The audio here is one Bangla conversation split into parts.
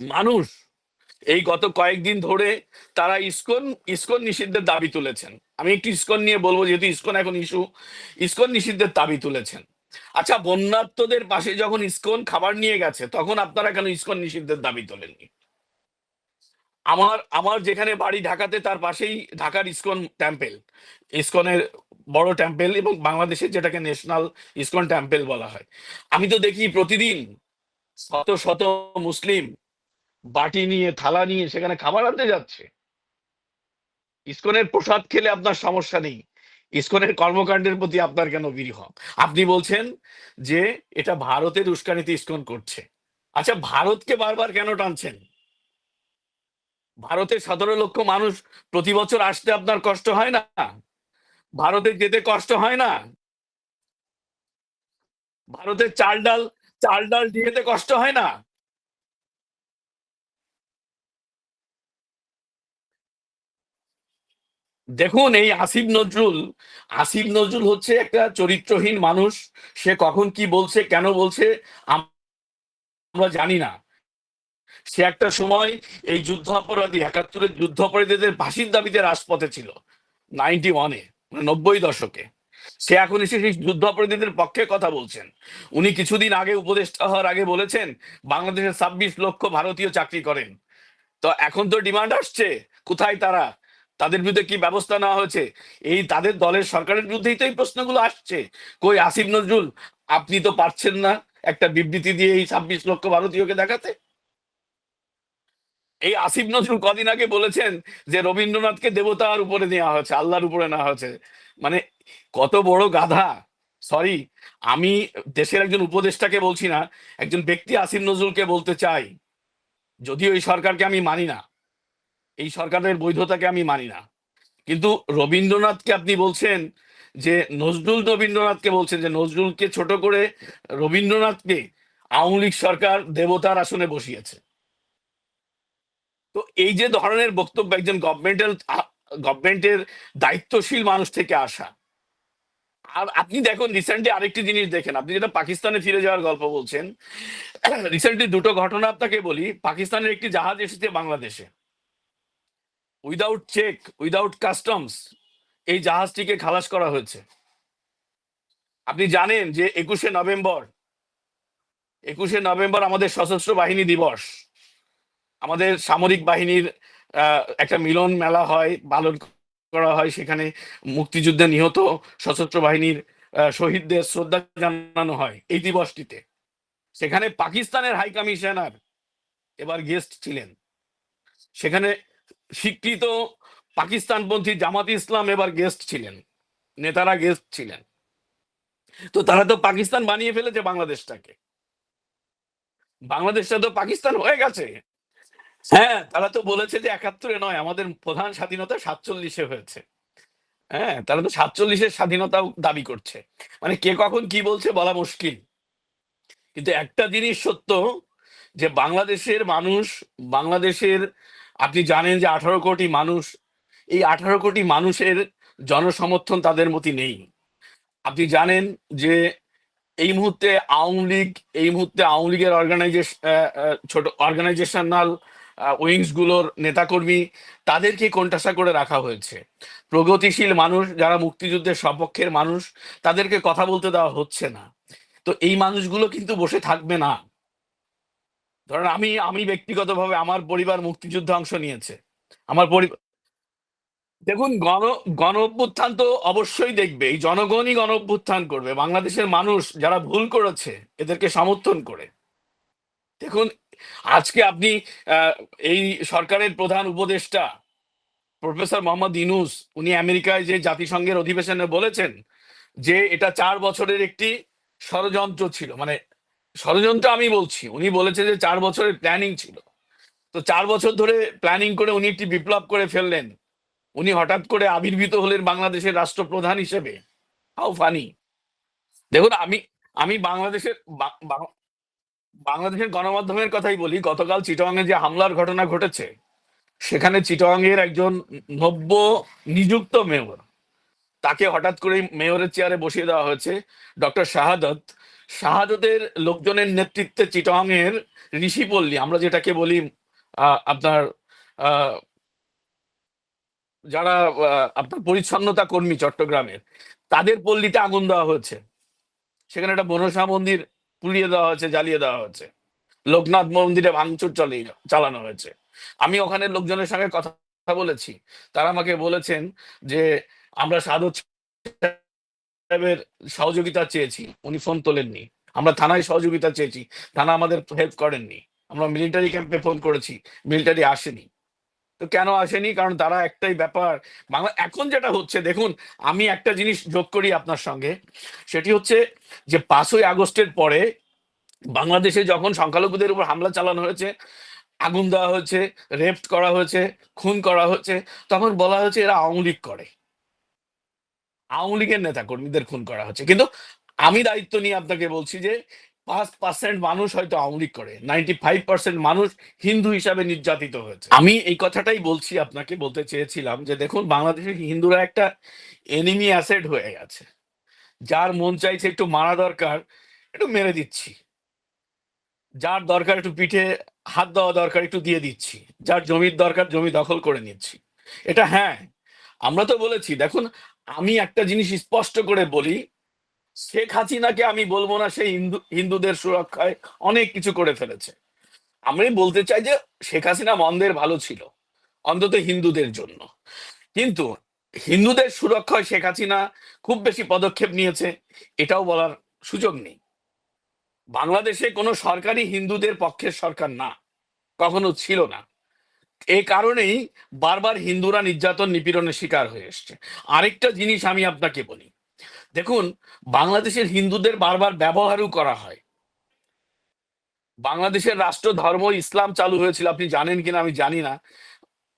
মানুষ। এই গত কয়েকদিন ধরে তারা ইসকন ইসকন নিষিদ্ধের দাবি তুলেছেন। আমি একটু ইসকন নিয়ে বলব, যেহেতু ইসকন এখন ইস্যু ইসকন নিষিদ্ধের দাবি তুলেছেন। আচ্ছা বন্যাত্মদের পাশে যখন ইসকন খাবার নিয়ে গেছে, তখন আপনারা কেন ইসকন নিষিদ্ধের দাবি তোলেননি? আমার আমার যেখানে বাড়ি ঢাকাতে, তার পাশেই ঢাকার ইসকন টেম্পেল ইসকনের বড় টেম্পেল এবং বাংলাদেশের যেটাকে ন্যাশনাল ইসকন টেম্পেল বলা হয়। আমি তো দেখি প্রতিদিন শত শত মুসলিম বাটি নিয়ে, থালা নিয়ে সেখানে খাবার আনতে যাচ্ছে। ইস্কনের প্রসাদ খেলে আপনার সমস্যা নেই। ইস্কনের কর্মকাণ্ডের প্রতি আপনার কেন বিরহ? আপনি বলছেন যে এটা ভারতের উস্কানিতে ইস্কন করছে। আচ্ছা ভারতকে বারবার কেন টানছেন? ভারতের সতেরো লক্ষ মানুষ প্রতি বছর আসতে আপনার কষ্ট হয় না? ভারতে যেতে কষ্ট হয় না? ভারতের চাল ডাল চাল ডাল দিয়েতে কষ্ট হয় না? দেখুন, এই আসিফ নজরুল আসিফ নজরুল হচ্ছে একটা চরিত্রহীন মানুষ। সে কখন কি বলছে, কেন বলছে, আমরা জানি না। সে একটা সময় এই যুদ্ধ অপরাধী একাত্তরের যুদ্ধ অপরাধীদের ফাঁসির দাবিতে রাজপথে ছিল নাইনটি ওয়ানে নব্বই দশকে। সে এখন এসে সেই যুদ্ধ অপরাধীদের পক্ষে কথা বলছেন। উনি কিছুদিন আগে উপদেষ্টা হওয়ার আগে বলেছেন, বাংলাদেশের ছাব্বিশ লক্ষ ভারতীয় চাকরি করেন। তো এখন তো ডিমান্ড আসছে, কোথায় তারা? তাদের বিরুদ্ধে কি ব্যবস্থা নেওয়া হয়েছে? এই তাদের দলের সরকারের বিরুদ্ধেই তো এই প্রশ্নগুলো আসছে। কই আসিফ নজরুল, আপনি তো পারছেন না একটা বিবৃতি দিয়ে এই ছাব্বিশ লক্ষ ভারতীয়কে দেখাতে। এই আসিফ নজরুল কদিন আগে বলেছেন যে রবীন্দ্রনাথকে দেবতার উপরে নেওয়া হয়েছে, আল্লাহর উপরে নেওয়া হয়েছে। মানে কত বড় গাধা। সরি, আমি দেশের একজন উপদেষ্টাকে বলছি না, একজন ব্যক্তি আসিফ নজরুলকে বলতে চাই। যদিও এই সরকারকে আমি মানি না। এই সরকারের বৈধতাকে আমি মানি না। কিন্তু রবীন্দ্রনাথকে আপনি বলছেন যে, নজরুল রবীন্দ্রনাথকে বলছেন যে, নজরুলকে ছোট করে রবীন্দ্রনাথকে আওয়ামী লীগ সরকার দেবতার আসনে বসিয়েছে। তো এই যে ধরনের বক্তব্য একজন গভর্নমেন্টের গভর্নমেন্টের দায়িত্বশীল মানুষ থেকে আসা। আর আপনি দেখুন রিসেন্টলি আরেকটি জিনিস দেখেন। আপনি যেটা পাকিস্তানে ফিরে যাওয়ার গল্প বলছেন রিসেন্টলি দুটো ঘটনা আপনাকে বলি। পাকিস্তানের একটি জাহাজ এসেছে বাংলাদেশে। উইদাউট চেক উইদাউট কাস্টমস এই জাহাজটিকে খালাস করা হয়েছে। আপনি জানেন যে একুশে নভেম্বর একুশে নভেম্বর আমাদের সশস্ত্র বাহিনী দিবস। আমাদের সামরিক বাহিনীর একটা মিলন মেলা হয়, পালন করা হয়, সেখানে মুক্তিযুদ্ধে নিহত সশস্ত্র বাহিনীর শহীদদের শ্রদ্ধা জানানো হয় এই দিবসটিতে। সেখানে পাকিস্তানের হাই কমিশনার এবার গেস্ট ছিলেন। সেখানে স্বীকৃত পাকিস্তানপন্থী জামাত ইসলাম এবার গেস্ট ছিলেন। নেতারা গেস্ট ছিলেন। তো তারা তো পাকিস্তান বানিয়ে ফেলেছে বাংলাদেশটাকে। বাংলাদেশটা তো পাকিস্তান হয়ে গেছে। হ্যাঁ তারা তো বলেছে যে একাত্তরে নয়, আমাদের প্রধান স্বাধীনতা সাতচল্লিশে হয়েছে। হ্যাঁ তারা তো সাতচল্লিশের স্বাধীনতাও দাবি করছে। মানে কে কখন কি বলছে বলা মুশকিল। কিন্তু একটা জিনিস সত্য যে বাংলাদেশের মানুষ, বাংলাদেশের আপনি জানেন যে আঠারো কোটি মানুষ, এই আঠারো কোটি মানুষের জনসমর্থন তাদের মতি নেই। আপনি জানেন যে এই মুহূর্তে আওয়ামী লীগ, এই মুহূর্তে আওয়ামী লীগের অর্গানাইজেশন ছোট অর্গানাইজেশনাল উইংসগুলোর নেতাকর্মী, তাদেরকে কোণঠাসা করে রাখা হয়েছে। প্রগতিশীল মানুষ যারা মুক্তিযুদ্ধের সপক্ষের মানুষ, তাদেরকে কথা বলতে দেওয়া হচ্ছে না। তো এই মানুষগুলো কিন্তু বসে থাকবে না। ধরেন আমি আমি ব্যক্তিগতভাবে আমার পরিবার মুক্তিযুদ্ধে অংশ নিয়েছে। আমার পরিবার দেখুন, গণ গণ অভ্যুত্থান তো অবশ্যই দেখবে। এই জনগণই গণ অভ্যুত্থান করবে। বাংলাদেশের মানুষ যারা ভুল করেছে, এদেরকে সমর্থন করে। দেখুন, আজকে আপনি এই সরকারের প্রধান উপদেষ্টা, প্রফেসর মোহাম্মদ ইনুস উনি আমেরিকায় যে জাতিসংঘের অধিবেশনে বলেছেন যে এটা চার বছরের একটি ষড়যন্ত্র ছিল। মানে ষড়যন্ত্র আমি বলছি। উনি বলেছে যে চার বছরের প্ল্যানিং ছিল। তো চার বছর ধরে প্ল্যানিং করে উনি একটি বিপ্লব করে ফেললেন। উনি হঠাৎ করে আবির্ভূত হলেন বাংলাদেশের রাষ্ট্রপ্রধান হিসেবে। হাউ ফানি দেখুন, আমি আমি বাংলাদেশের বাংলাদেশের গণমাধ্যমের কথাই বলি, গতকাল চিটংয়ে যে হামলার ঘটনা ঘটেছে, সেখানে চিটংয়ের একজন নব্য নিযুক্ত মেয়র, তাকে হঠাৎ করে মেয়রের চেয়ারে বসিয়ে দেওয়া হয়েছে, ডক্টর শাহাদত। শাহাদতের লোকজনের নেতৃত্বে চিটংয়ের ঋষিপল্লী আমরা যেটাকে বলি আপনার যারা আপনার পরিচ্ছন্নতা কর্মী চট্টগ্রামের, তাদের পল্লীতে আগুন দেওয়া হয়েছে। সেখানে একটা মনসা মন্দির পুড়িয়ে দেওয়া হয়েছে, জ্বালিয়ে দেওয়া হয়েছে। লোকনাথ মন্দিরে ভাঙচুর চলে, চালানো হয়েছে। আমি ওখানে লোকজনের সঙ্গে কথা বলেছি। তারা আমাকে বলেছেন যে, আমরা সাধু সাহেবের সহযোগিতা চেয়েছি, উনি ফোন তোলেননি। আমরা থানায় সহযোগিতা চেয়েছি, থানা আমাদের হেল্প করেননি। আমরা মিলিটারি ক্যাম্পে ফোন করেছি মিলিটারি আসেনি। তো কেন আসেনি? কারণ তারা একটাই ব্যাপার, বাংলা, এখন যেটা হচ্ছে, দেখুন, আমি একটা জিনিস যোগ করি আপনার সঙ্গে, সেটি হচ্ছে যে পাঁচই আগস্টের পরে বাংলাদেশে যখন সংখ্যালঘুদের উপর হামলা চালানো হয়েছে, আগুন দেওয়া হয়েছে রেপ করা হয়েছে, খুন করা হয়েছে, তখন বলা হয়েছে এরা আওয়ামী লীগ করে। আওয়ামী লীগের নেতা কর্মীদের খুন করা হচ্ছে। কিন্তু আমি দায়িত্ব নিয়ে আপনাকে বলছি যে পাঁচ পার্সেন্ট মানুষ হয়তো আওয়ামী লীগ করে নাইনটি ফাইভ পার্সেন্ট মানুষ হিন্দু হিসাবে নির্যাতিত হয়েছে। আমি এই কথাটাই বলছি আপনাকে, বলতে চেয়েছিলাম যে দেখুন বাংলাদেশের হিন্দুরা একটা এনিমি অ্যাসেড হয়ে গেছে। যার মন চাইছে একটু মারা দরকার, একটু মেরে দিচ্ছি। যার দরকার একটু পিঠে হাত দেওয়া দরকার, একটু দিয়ে দিচ্ছি। যার জমির দরকার, জমি দখল করে নিচ্ছি। এটা হ্যাঁ আমরা তো বলেছি, দেখুন আমি একটা জিনিস স্পষ্ট করে বলি, শেখ হাসিনাকে আমি বলব না সেই হিন্দু, হিন্দুদের সুরক্ষায় অনেক কিছু করে ফেলেছে। আমি বলতে চাই যে শেখ হাসিনা মন্দের ভালো ছিল, অন্তত হিন্দুদের জন্য। কিন্তু হিন্দুদের সুরক্ষায় শেখ হাসিনা খুব বেশি পদক্ষেপ নিয়েছে, এটাও বলার সুযোগ নেই। বাংলাদেশে কোনো সরকারি হিন্দুদের পক্ষের সরকার না, কখনো ছিল না। এই কারণেই বারবার হিন্দুরা নির্যাতন নিপীড়নের শিকার হয়ে এসছে। আরেকটা জিনিস আমি আপনাকে বলি। দেখুন, বাংলাদেশের হিন্দুদের বারবার ব্যবহারও করা হয়। বাংলাদেশের রাষ্ট্র, ধর্ম, ইসলাম চালু হয়েছিল, আপনি জানেন কিনা আমি জানি না।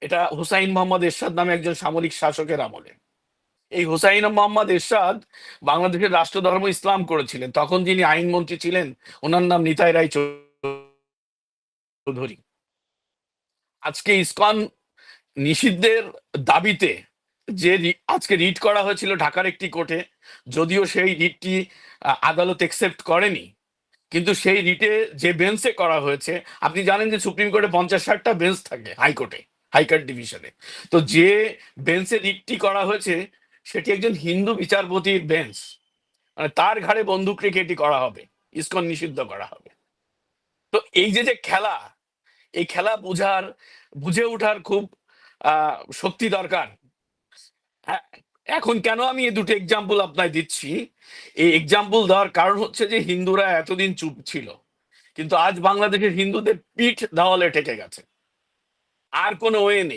এটা হুসাইন মোহাম্মদ এরশাদ নামে একজন সামরিক শাসকের আমলে। এই হুসাইন মোহাম্মদ এরশাদ বাংলাদেশের রাষ্ট্র, ধর্ম, ইসলাম করেছিলেন। তখন যিনি আইনমন্ত্রী ছিলেন, ওনার নাম নিতাই রায় চৌধুরী। আজকে ইসকন নিষিদ্ধের দাবিতে যে আজকে রিট করা হয়েছিল ঢাকার একটি কোর্টে, যদিও সেই রিটটি আদালত একসেপ্ট করেনি। কিন্তু সেই রিটে যে বেঞ্চে করা হয়েছে, আপনি জানেন যে সুপ্রিম কোর্টে পঞ্চাশ ষাটটা বেঞ্চ থাকে হাইকোর্টে, হাইকোর্ট ডিভিশনে। তো যে বেঞ্চে রিটটি করা হয়েছে, সেটি একজন হিন্দু বিচারপতির বেঞ্চ মানে তার ঘাড়ে বন্দুক রেখে এটি করা হবে, ইসকন নিষিদ্ধ করা হবে। তো এই যে যে খেলা এই খেলা বোঝার, বুঝে ওঠার খুব শক্তি দরকার। এখন কেন আমি এই দুটো এক্সাম্পল আপনায় দিচ্ছি? এই এক্সাম্পল দেওয়ার কারণ হচ্ছে যে হিন্দুরা এতদিন চুপ ছিল। কিন্তু আজ বাংলাদেশের হিন্দুদের পিঠ দেওয়ালে ঠেকে গেছে। আর কোনো ওয়ে নেই।